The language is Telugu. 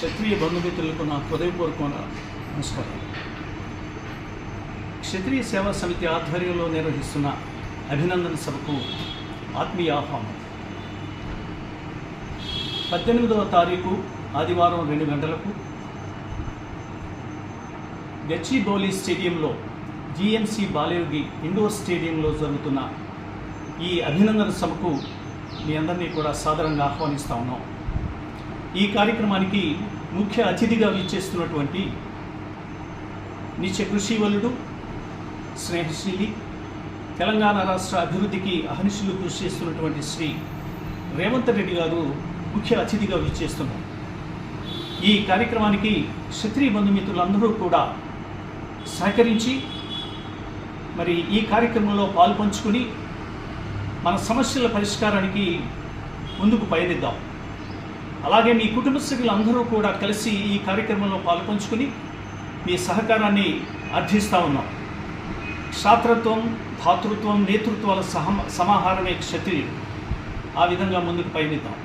క్షత్రియ బంధుమిత్రులకు నా హృదయపూర్వకమైన నమస్కారం క్షత్రియ సేవా సమితి ఆధ్వర్యంలో నిర్వహిస్తున్న అభినందన సభకు ఆత్మీయ ఆహ్వానం పద్దెనిమిదవ తారీఖు ఆదివారం రెండు గంటలకు గచ్చిబౌలి స్టేడియంలో జిఎంసి బాలయోగి ఇండోర్ స్టేడియంలో జరుగుతున్న ఈ అభినందన సభకు మీ అందరినీ కూడా సాధారణంగా ఆహ్వానిస్తా ఉన్నాం ఈ కార్యక్రమానికి ముఖ్య అతిథిగా విచ్చేస్తున్నటువంటి నిత్య కృషివలుడు స్నేహశీలి తెలంగాణ రాష్ట్ర అభివృద్ధికి అహర్నిశలు కృషి చేస్తున్నటువంటి శ్రీ రేవంత్ రెడ్డి గారు ముఖ్య అతిథిగా విచ్చేస్తున్నారు. ఈ కార్యక్రమానికి క్షత్రియ బంధుమిత్రులందరూ కూడా సహకరించి మరి ఈ కార్యక్రమంలో పాల్పంచుకుని మన సమస్యల పరిష్కారానికి ముందుకు పయనిద్దాం అలాగే మీ కుటుంబ సభ్యులందరూ కూడా కలిసి ఈ కార్యక్రమంలో పాల్పంచుకుని మీ సహకారాన్ని అర్థిస్తూ ఉన్నాం. క్షాత్రత్వం భాతృత్వం నేతృత్వాల సహ సమాహారమే క్షత్రియుడు ఆ విధంగా ముందుకు పయనిద్దాం